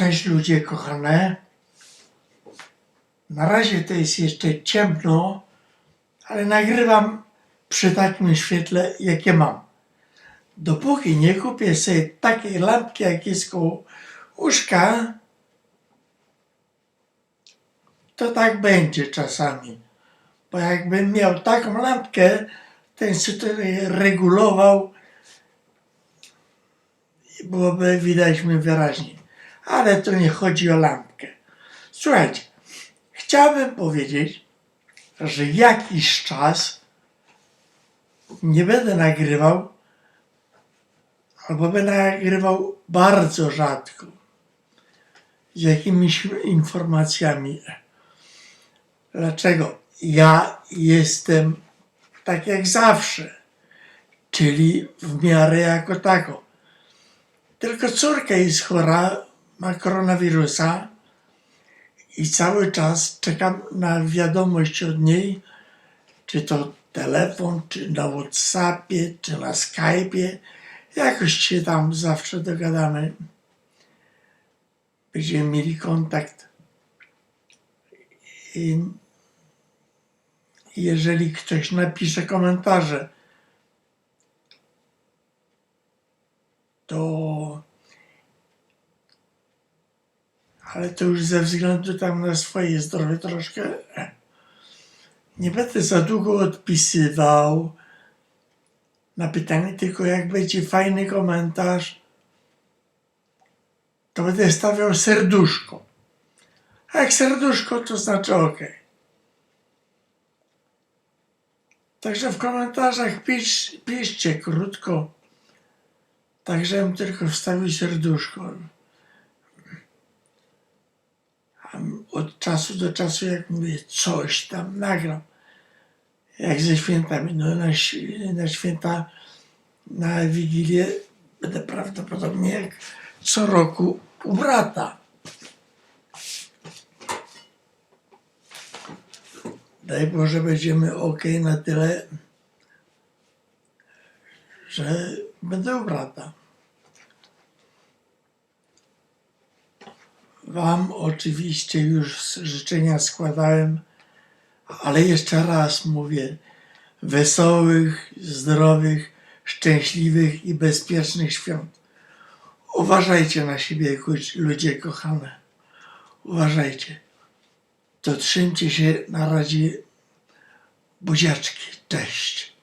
Cześć ludzie kochane. Na razie to jest jeszcze ciemno, ale nagrywam przy takim świetle, jakie mam. Dopóki nie kupię sobie takiej lampki, jak jest koło łóżka, to tak będzie czasami. Bo jakbym miał taką lampkę, ten regulował byłoby widać mnie wyraźnie. Ale tu nie chodzi o lampkę. Słuchajcie, chciałbym powiedzieć, że jakiś czas nie będę nagrywał, albo będę nagrywał bardzo rzadko z jakimiś informacjami. Dlaczego? Ja jestem tak jak zawsze, czyli w miarę jako tako. Tylko córka jest chora, ma koronawirusa i cały czas czekam na wiadomość od niej, czy to telefon, czy na Whatsappie, czy na Skype'ie. Jakoś się tam zawsze dogadamy. Będziemy mieli kontakt. I jeżeli ktoś napisze komentarze, to ale to już ze względu tam na swoje zdrowie troszkę nie będę za długo odpisywał na pytanie, tylko jak będzie fajny komentarz, to będę stawiał serduszko. A jak serduszko, to znaczy OK. Także w komentarzach pisz, piszcie krótko, tak żebym tylko wstawił serduszko. A od czasu do czasu, jak mówię, coś tam nagram. Jak ze świętami. No na, na święta, na Wigilię będę prawdopodobnie jak co roku u brata. Daj Boże, będziemy ok na tyle, że będę u brata. Wam oczywiście już życzenia składałem, ale jeszcze raz mówię, wesołych, zdrowych, szczęśliwych i bezpiecznych świąt. Uważajcie na siebie, ludzie kochane. Uważajcie. To trzymcie się na razie buziaczki. Cześć.